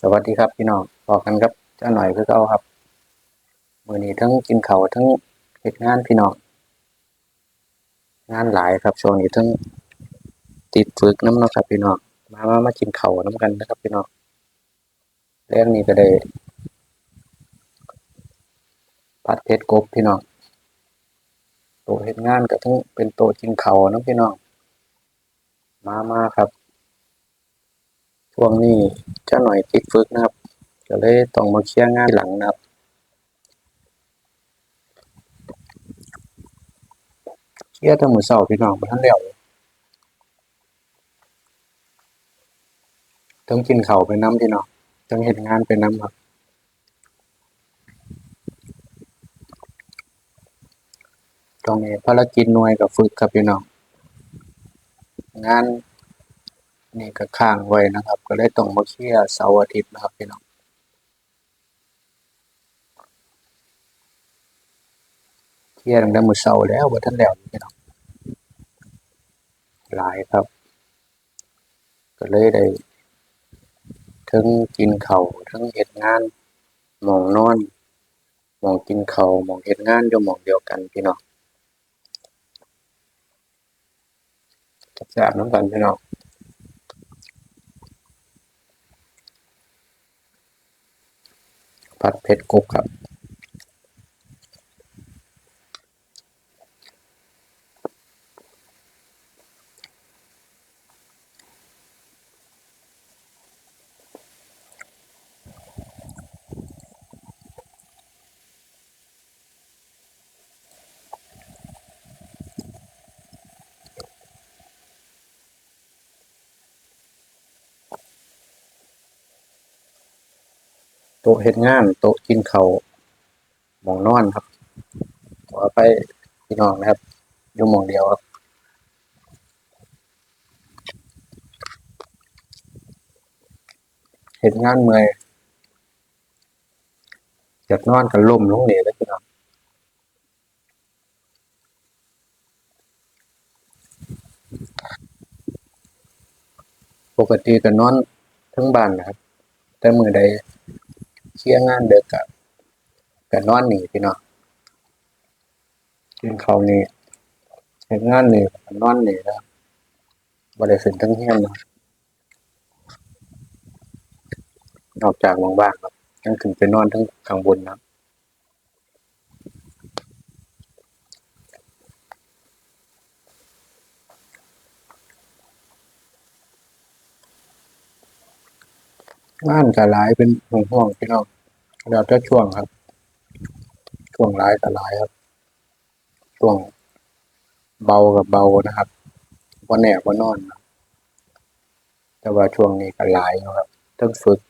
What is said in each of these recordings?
สวัสดีครับพี่น้องบอกกันครับเจ้าหน่อยคือเก่าครับมือนี้ทั้งกินเข้าทั้งเฮ็ดงานพี่น้องงานหลายครับช่วงนี้ทั้งติดฝึกน้ำนะครับพี่น้องมามามากินเข้าน้ำกันนะครับพี่น้องเรื่องนี้ก็ได้ผัดเผ็ดกบพี่น้องโตเฮ็ดงานก็ทั้งเป็นโตกินเข้าน้ำพี่น้องมามาครับ ช่วงนี้เจ้าหน่อยติดฝึกนะครับก็เลยต้องมาเคลียร์งานหลังนะครับเคลียร์ทั้งมื้อเช้าพี่น้องบ่ทันแล้วต้องกินเข้าไปน้ำพี่น้องต้องเฮ็ดงานไปน้ำครับตรงนี้ภารกิจหน่วยกับฝึกครับพี่น้องงาน นี่ก็ค้างไว้นะครับ ก็เลยต้องมาเคลียร์เสาร์อาทิตย์นะครับพี่น้องเคลียร์ตั้งแต่มื้อเช้าแล้วบ่ทันแล้วพี่น้องหลายครับ ก็เลยได้ทั้งกินเข้าทั้งเฮ็ดงานหมองนอนหมองกินเข้าหมองเฮ็ดงานอยู่หมองเดียวกันพี่น้องแซ่บน้ำกันพี่น้อง ผัดเผ็ดกุกครับ ต๊ะเฮ็ดงาน โต๊ะกินเข้าหมองนอนครับ ขอไปพี่น้องนะครับอยู่หมองเดียวครับเฮ็ดงานเมื่อยอยากนอนก็ล้มลงนี่เลยพี่น้องปกติก็นอนทั้งบ้านนะครับ แต่มือใด เชี่ยงานเด็กกับกับนอนหนีพี่น้องกินข้านี่เห็นงานหนีนอนหนีแล้วบริสุทธิ์ทั้งเทิงเนนาะนอกจากว่างๆครับยังขึ้นไปนอนทั้งข้างบนนะ งานก็หลายเป็นห่วงๆพี่น้องแล้วแต่ช่วงครับ ช่วงหลายก็หลายครับ ช่วงเบากับเบานะครับบ่แน่บ่นอน แต่ว่าช่วงนี้ก็หลายครับเทั้งฝึก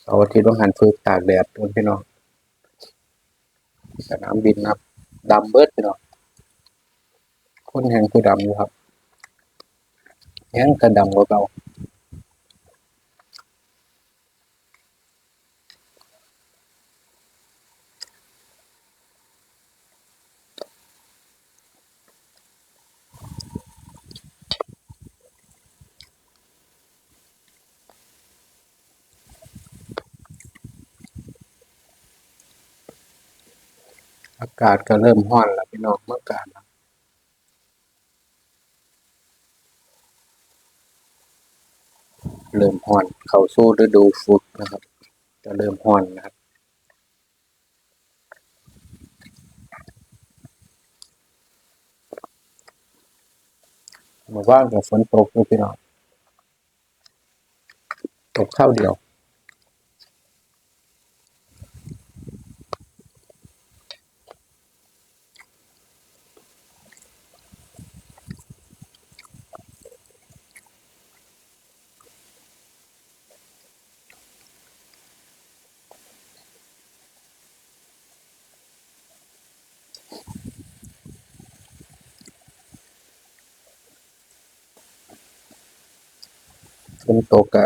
เสาร์อาทิตย์ต้องหันฝึกตากแดดพุ่นพี่น้องสนามบินครับดำเบิดพี่น้องคนแห่งคือดำอยู่ครับยังก็ดำกว่าเก่า อากาศก็เริ่มร้อนแล้วพี่น้องเมื่อการนะเริ่มร้อน เขาสู่ฤดูฝนนะครับ จะเริ่มร้อนนะครับเมื่านก็ฝนตกอยู่พี่น้องตกข้าเดียว ฝนตกก็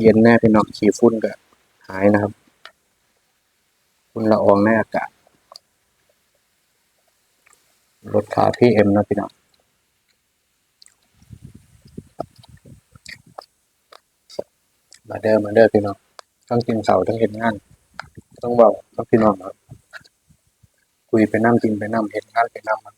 เย็นแน่พี่น้องขี้ฝุ่นก็หายนะครับฝุ่นละอองในอากาศลดค่า PM นะพี่น้องมาเด้อมาเด้อพี่น้องต้องกินเสาต้องเห็นงานต้องบอกต้องพี่น้องครับคุยไปน้ำกินไปน้ำเห็นงานไปน้ำครับ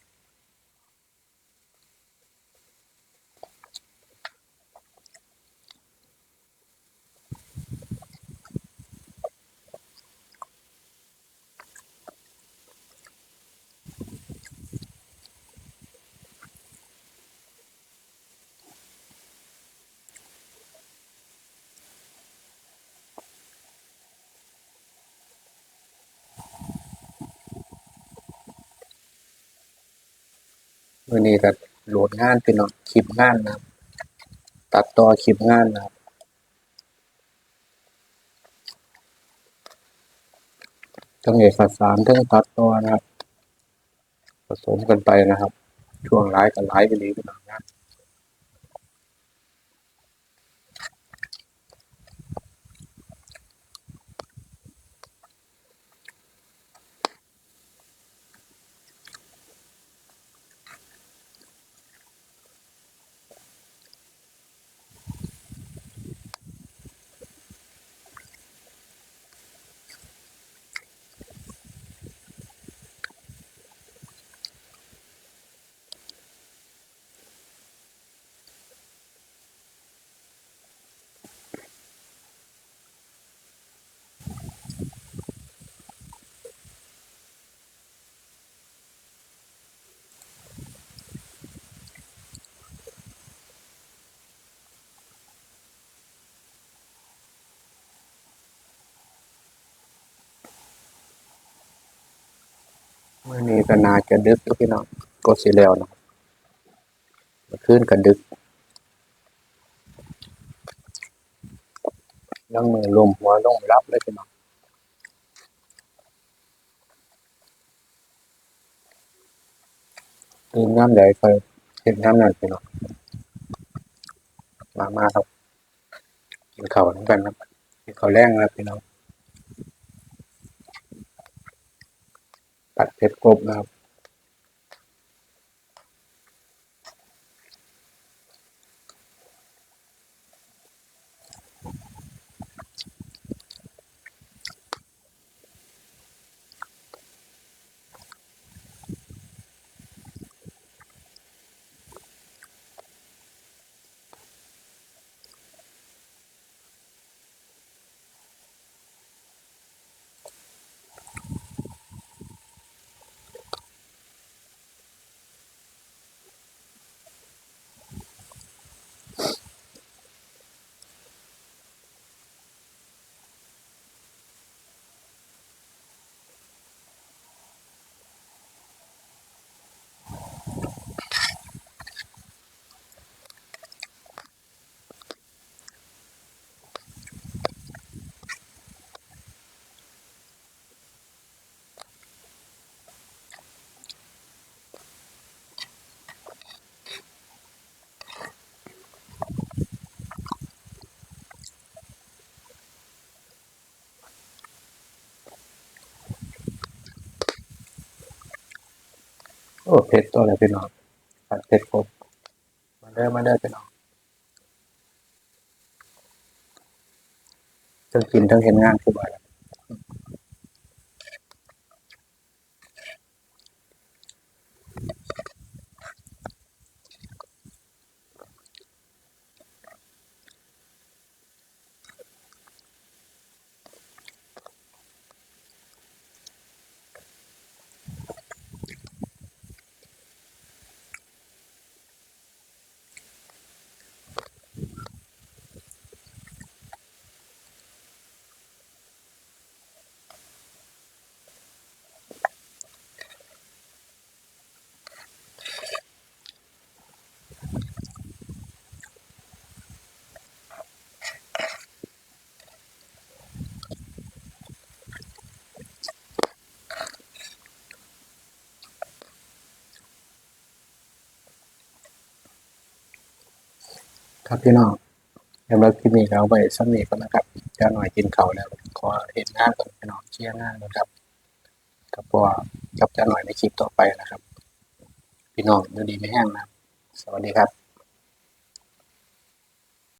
มื่อนี้ก็โหลดงานพี่น้องคลิปงานนะตัดต่อคลิปงานนะทั้งเอกสารทั้งตัดต่อนะครับ ผสมกันไปนะครับ ช่วงร้ายกับร้ายไปนี้พี่น้องนะ มื่อนี้ก็นาจะดึกแล้วพี่น้องก็สิแล้วนะครับเมื่อคืนกันดึกนั่งมือลมหัวลงรับเลยพี่น้องตื่นน้ำใหญ่เคยเห็นน้ำหนั่นพี่น้องมามาครับกินข้าวทั้งกันครับกินข้าวแรงนะพี่น้อง ผัดเผ็ดกบนะครับ โอ้เผ็ดตัวอะไรพี่น้องผัดเผ็ดกบมาได้มาได้พี่น้องทั้งกินทั้งเห็นงานคือบ่อยแล้ว ครับพี่น้องสำหรับคลิปนี้เราไปสักนิดก็นะครับจะหน่อยกินเข่าแล้วขอเห็นหน้าก่อนพี่น้องเชียร์งานะครับกับพวกกับจะหน่อยในคลิปต่อไปนะครับ พี่น้องดูดีไม่แห้งนะ สวัสดีครับ